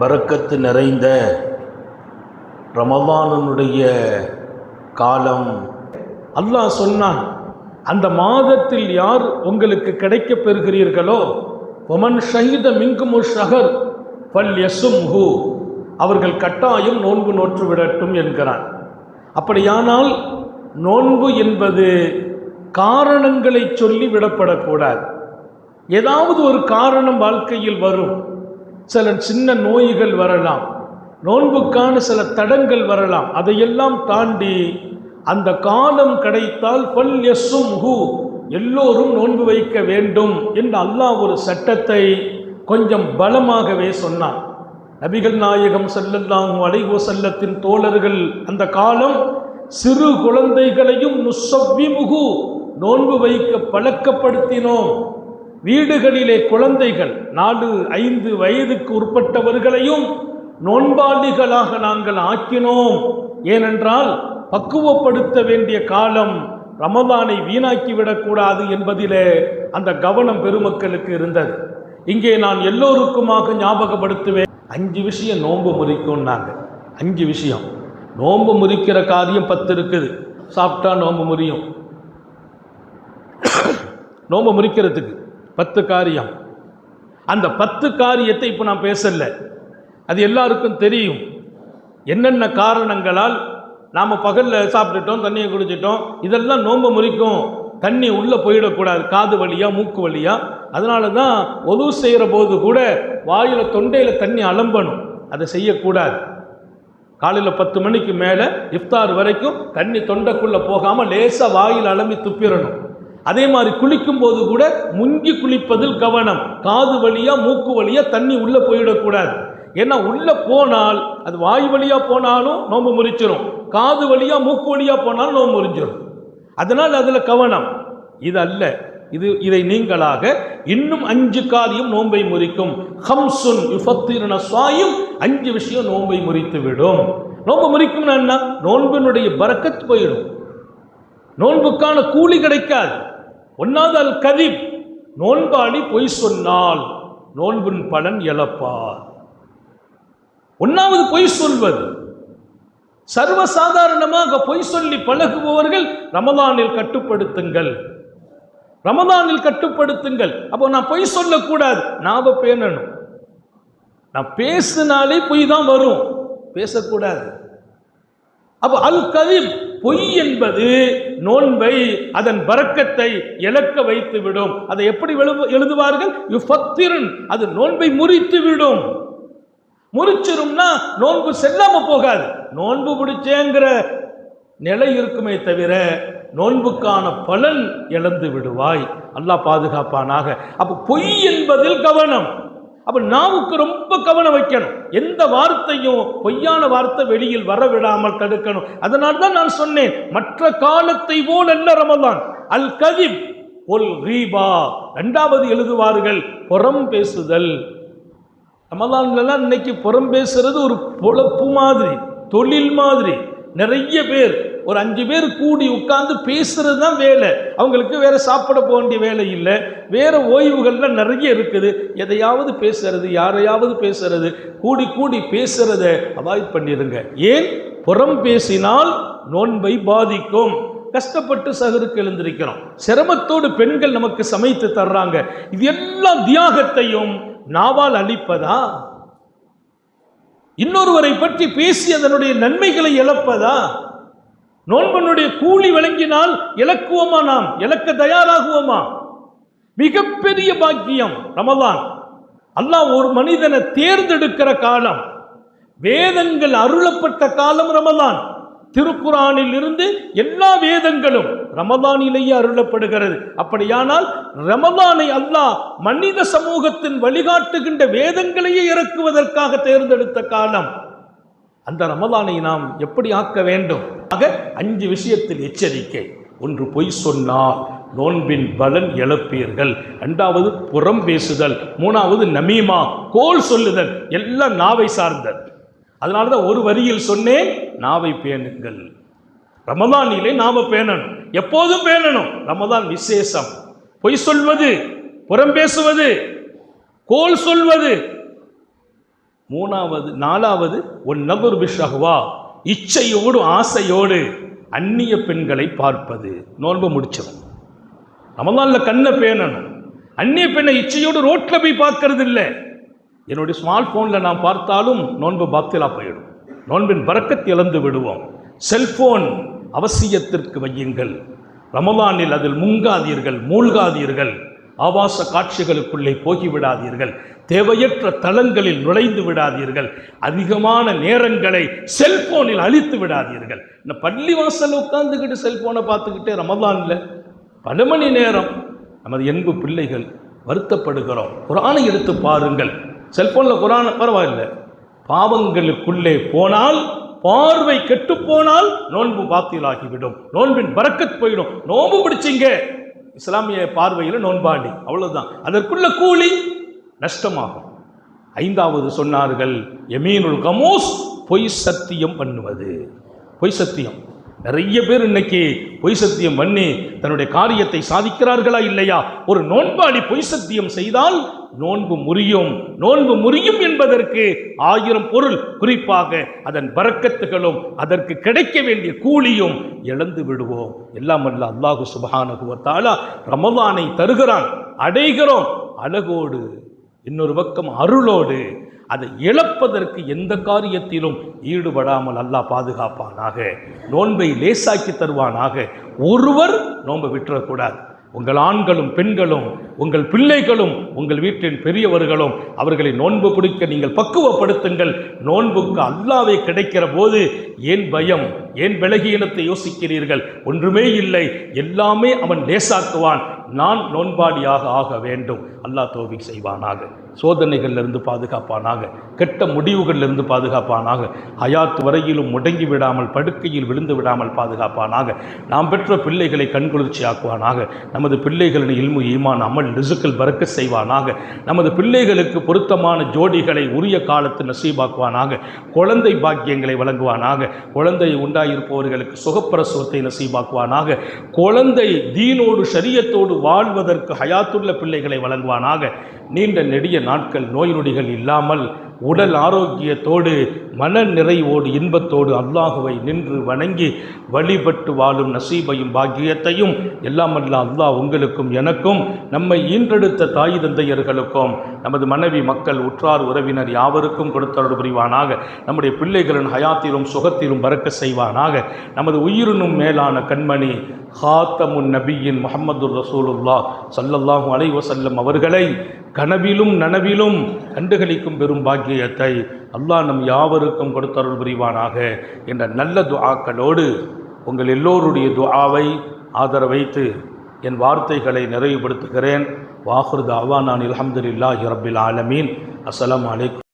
பறக்கத்து நிறைந்த ரமதானனுடைய காலம். அல்லாஹ் சொன்னான் அந்த மாதத்தில் யார் உங்களுக்கு கிடைக்கப் பெறுகிறீர்களோ ஒமன் ஷஹீத மிங்குமு ஷஹர் பல் யசும்ஹு. அவர்கள் கட்டாயம் நோன்பு நோற்று விடட்டும் என்கிறான். அப்படியானால் நோன்பு என்பது காரணங்களை சொல்லி விடப்படக்கூடாது. ஏதாவது ஒரு காரணம் வாழ்க்கையில் வரும். சில சின்ன நோய்கள் வரலாம். நோன்புக்கான சில தடங்கள் வரலாம். அதையெல்லாம் தாண்டி அந்த காலம் கிடைத்தால் பல் எஸ்ஸும் ஹூ எல்லோரும் நோன்பு வைக்க வேண்டும் என்று அல்லாஹ் ஒரு சட்டத்தை கொஞ்சம் பலமாகவே சொன்னான். நபிகள் நாயகம் ஸல்லல்லாஹு அலைகோ செல்லத்தின் தோழர்கள் அந்த காலம் சிறு குழந்தைகளையும் நுசவ்விமுகு நோன்பு வைக்க பழக்கப்படுத்தினோம். வீடுகளிலே குழந்தைகள் நாலு ஐந்து வயதுக்கு உட்பட்டவர்களையும் நோன்பாளிகளாக நாங்கள் ஆக்கினோம். ஏனென்றால் பக்குவப்படுத்த வேண்டிய காலம் ரமதானை வீணாக்கிவிடக்கூடாது என்பதிலே அந்த கவனம் பெருமக்களுக்கு இருந்தது. இங்கே நான் எல்லோருக்குமாக ஞாபகப்படுத்துவேன். அஞ்சு விஷயம் நோன்பு முறிக்கும்னாங்க அஞ்சு விஷயம். நோன்பு முறிக்கிற காரியம் பத்து இருக்குது சாப்பிட்டா நோன்பு முறியும். நோன்பு முறிக்கிறதுக்கு. பத்து காரியம். அந்த பத்து காரியத்தை இப்போ நான் பேசலை. அது எல்லாருக்கும் தெரியும். என்னென்ன காரணங்களால் நாம் பகலில் சாப்பிட்டுட்டோம் தண்ணியை குடிச்சிட்டோம் இதெல்லாம் நோன்பு முறிக்கும். தண்ணி உள்ளே போயிடக்கூடாது. காது வழியாக மூக்கு வழியாக அதனால தான் ஒது செய்கிற போது கூட வாயில் தொண்டையில் தண்ணி அலம்பணும். அதை செய்யக்கூடாது. காலையில் பத்து மணிக்கு மேலே இஃப்தார் வரைக்கும் தண்ணி தொண்டைக்குள்ளே போகாமல் லேசாக வாயில் அலம்பி துப்பிடணும். அதே மாதிரி குளிக்கும் போது கூட முங்கி குளிப்பதில் கவனம். காது வழியா மூக்கு வழியா தண்ணி உள்ளே போயிடக்கூடாது. ஏன்னா உள்ளே போனால் அது வாய் வழியா போனாலும் நோம்பு முறிச்சிடும் காது வழியா மூக்கு வழியா போனாலும் நோம்பு முறிஞ்சிடும் அதனால் அதில் கவனம். இது அல்ல. இது இதை நீங்களாக இன்னும் அஞ்சு காரியம் நோன்பை முறிக்கும். ஹம்சுன் யுஃபத்திரன சுவாயும் அஞ்சு விஷயம் நோன்பை முறித்து விடும். நோன்பு முறிக்கும்னா என்ன? நோன்பினுடைய பரக்கத் போயிடும். நோன்புக்கான கூலி கிடைக்காது. ஒன்னாவது அல் கதிப் நோன்பாளி பொய் சொன்னால் நோன்பின் பலன் இழப்பார். ஒன்னாவது பொய் சொல்வது சர்வசாதாரணமாக பொய் சொல்லி பழகுபவர்கள் ரமதானில் கட்டுப்படுத்துங்கள். ரமதானில் கட்டுப்படுத்துங்கள். அப்போ நான் பொய் சொல்லக்கூடாது நாம பேணணும். நான் பேசினாலே பொய் தான் வரும் பேசக்கூடாது. அப்போ அல் கதிப் பொய் என்பது நோன்பை அதன் பறக்கத்தை இழக்க வைத்து விடும் அதை எப்படி எழுது எழுதுவார்கள்? யுஃபத்திரன். அது நோன்பை முறித்து விடும் முறிச்சிரும்னா நோன்பு செல்லாம போகாது. நோன்பு பிடிச்சேங்கிற நிலை இருக்குமே தவிர நோன்புக்கான பலன் இழந்து விடுவாய். அல்லாஹ் பாதுகாப்பானாக. அப்போ பொய் என்பதில் கவனம். அப்போ நாவுக்கு ரொம்ப கவனம் வைக்கணும். எந்த வார்த்தையும் பொய்யான வார்த்தை வெளியில் வர விடாமல் தடுக்கணும். அதனால தான் நான் சொன்னேன் மற்ற காலத்தை போல் அல்ல ரமதான் அல் கதிப் ஒல் ரீபா. ரெண்டாவது எழுதுவார்கள் புறம் பேசுதல். ரமதான்லாம் இன்னைக்கு புறம் பேசுறது ஒரு பொழப்பு மாதிரி தொழில் மாதிரி நிறைய பேர் ஒரு அஞ்சு பேர் கூடி உட்கார்ந்து பேசுறது தான் வேலை. அவங்களுக்கு வேற சாப்பிட போக வேண்டிய வேலை இல்லை. வேற ஓய்வுகள்லாம் நிறைய இருக்குது. எதையாவது பேசுறது யாரையாவது பேசுறது கூடி கூடி பேசுறத அவாய்ட் பண்ணிடுங்க ஏன்? புறம் பேசினால் நோன்பை பாதிக்கும். கஷ்டப்பட்டு சகருக்கு எழுந்திருக்கிறோம். சிரமத்தோடு பெண்கள் நமக்கு சமைத்து தர்றாங்க. இது எல்லாம் தியாகத்தையும் நாவால் அளிப்பதா இன்னொருவரை பற்றி பேசி அதனுடைய நன்மைகளை இழப்பதா? நோன்பனுடைய கூலி வழங்கினால் இலக்குவோமா நாம்? இலக்க தயாராகுவோமா? மிகப்பெரிய பாக்கியம் ரமதான் அல்லாஹ் ஒரு மனிதனை தேர்ந்தெடுக்கிற காலம். வேதங்கள் அருளப்பட்ட காலம் ரமதான் திருக்குறானில் இருந்து எல்லா வேதங்களும் ரமதானிலேயே அருளப்படுகிறது. அப்படியானால் ரமதானை அல்லாஹ் மனித சமூகத்தின் வழிகாட்டுகின்ற வேதங்களையே இறக்குவதற்காக தேர்ந்தெடுத்த காலம். அந்த ரமதானை நாம் எப்படி ஆக்க வேண்டும்? ஆக அஞ்சு விஷயத்தில் எச்சரிக்கை. ஒன்று பொய் சொன்னால் நோன்பின் பலன் இழப்பீர்கள். இரண்டாவது புறம் பேசுதல். மூணாவது நமீமா கோல் சொல்லுதல். எல்லாம் நாவை சார்ந்தது. அதனால தான் ஒரு வரியில் சொன்னேன் நாவை பேணுங்கள். ரமதானிலே நாம பேணணும். எப்போதும் பேணணும். ரமதான் விசேஷம். பொய் சொல்வது புறம் பேசுவது கோல் சொல்வது. மூணாவது நாலாவது ஒன் நபர் பிஷகுவா இச்சையோடு ஆசையோடு அந்நிய பெண்களை பார்ப்பது. நோன்பு முடிச்சவன். ரமலான்ல கண்ணை பேணணும். அந்நிய பெண்ணை இச்சையோடு ரோட்டில் போய் பார்க்கறது இல்லை என்னுடைய ஸ்மார்ட் ஃபோனில் நான் பார்த்தாலும் நோன்பு பாத்திலா போயிடும். நோன்பின் பறக்கத்தை இழந்து விடுவோம். செல்போன் அவசியத்திற்கு வையுங்கள். ரமலானில் அதில் முங்காதீர்கள் மூழ்காதீர்கள். ஆபாச காட்சிகளுக்குள்ளே போகிவிடாதீர்கள். தேவையற்ற தளங்களில் நுழைந்து விடாதீர்கள். அதிகமான நேரங்களை செல்போனில் அழித்து விடாதீர்கள். இந்த பள்ளி வாசல் உட்காந்துக்கிட்டு செல்போனை பார்த்துக்கிட்டே ரமலான்ல பல மணி நேரம் நமது என்பு பிள்ளைகள் வருத்தப்படுகிறோம். குரானை எடுத்து பாருங்கள். செல்போனில் குரான் பரவாயில்லை. பாவங்களுக்குள்ளே போனால் பார்வை கெட்டுப்போனால் நோன்பு பாத்தியலாகிவிடும் நோன்பின் பறக்கத் போயிடும். நோன்பு பிடிச்சிங்க இஸ்லாமிய பார்வையில் நோன்பாடி அவ்வளவுதான். அதற்குள்ள கூலி நஷ்டமாகும். ஐந்தாவது சொன்னார்கள் எமீனுல் கமோஸ் பொய் சத்தியம் பண்ணுவது. பொய் சத்தியம். நிறைய பேர் இன்னைக்கு பொய் சத்தியம் பண்ணி தன்னுடைய காரியத்தை சாதிக்கிறார்களா இல்லையா? ஒரு நோன்பாளி பொய் சத்தியம் செய்தால் நோன்பு முறியும். நோன்பு முறியும் என்பதற்கு ஆயிரம் பொருள் குறிப்பாக அதன் பறக்கத்துகளும் அதற்கு கிடைக்க வேண்டிய கூலியும் இழந்து விடுவோம். எல்லாம் அல்ல அல்லாஹு சுபஹானகுவத்தாலா ரமதானை தருகிறான். அடைகிறோம். அழகோடு இன்னொரு பக்கம் அருளோடு அதை இழப்பதற்கு எந்த காரியத்திலும் ஈடுபடாமல் அல்லாஹ் பாதுகாப்பானாக நோன்பை லேசாக்கி தருவானாக. ஒருவர் நோன்பை விட்டுறக்கூடாது. உங்கள் ஆண்களும் பெண்களும் உங்கள் பிள்ளைகளும் உங்கள் வீட்டின் பெரியவர்களும் அவர்களை நோன்பு பிடிக்க நீங்கள் பக்குவப்படுத்துங்கள். நோன்புக்கு அல்லாவே கிடைக்கிற போது ஏன் பயம் ஏன் விலகீனத்தை யோசிக்கிறீர்கள்? ஒன்றுமே இல்லை. எல்லாமே அவன் லேசாக்குவான். நான் நோன்பாடியாக ஆக வேண்டும். அல்லாஹ் தோவி செய்வானாக. சோதனைகளிலிருந்து பாதுகாப்பானாக. கெட்ட முடிவுகளிலிருந்து பாதுகாப்பானாக. ஹயாத் வரையிலும் முடங்கி விடாமல் படுக்கையில் விழுந்து விடாமல் பாதுகாப்பானாக. நாம் பெற்ற பிள்ளைகளை கண்குளிர்ச்சி ஆக்குவானாக. நமது பிள்ளைகளின் இல்மு ஈமான் அமல் ரிசுக்கள் பறக்க செய்வானாக. நமது பிள்ளைகளுக்கு பொருத்தமான ஜோடிகளை உரிய காலத்து நசீபாக்குவானாக. குழந்தை பாக்கியங்களை வழங்குவானாக. குழந்தை உண்டாயிருப்பவர்களுக்கு சுகப்பிரசவத்தை நசீபாக்குவானாக. குழந்தை தீனோடு சரியத்தோடு வாழ்வதற்கு ஹயாத்துள்ள பிள்ளைகளை வழங்குவானாக. நீண்ட நெடிய நாட்கள் நோய் நொடிகள் இல்லாமல் உடல் ஆரோக்கியத்தோடு மன நிறைவோடு இன்பத்தோடு அல்லாஹுவை நின்று வணங்கி வழிபட்டு வாழும் நசீபையும் பாக்கியத்தையும் எல்லாம் அல்ல அல்லாஹ் உங்களுக்கும் எனக்கும் நம்மை ஈன்றெடுத்த தாய் தந்தையர்களுக்கும் நமது மனைவி மக்கள் உற்றார் உறவினர் யாவருக்கும் கொடுத்தருள் புரிவானாக. நம்முடைய பிள்ளைகளின் ஹயாத்திலும் சுகத்திலும் பறக்க செய்வானாக. நமது உயிரினும் மேலான கண்மணி ஹாத்தமுன் நபியின் முகமது ரசூலுல்லா சல்லல்லாஹு அலைவசல்லம் அவர்களை கனவிலும் நனவிலும் கண்டுகளிக்கும் பெரும் பாக்கியத்தை அல்லாஹ் நம் யாவருக்கும் கொடுத்தருள் புரிவானாக என்ற நல்ல துஆக்களோடு உங்கள் எல்லோருடைய துஆவை ஆதரவைத்து என் வார்த்தைகளை நிறைவுபடுத்துகிறேன். வாஹுர் அவா நான் அல்ஹம்துலில்லாஹி ஆலமீன். அஸ்லாம் அலைக்கும்.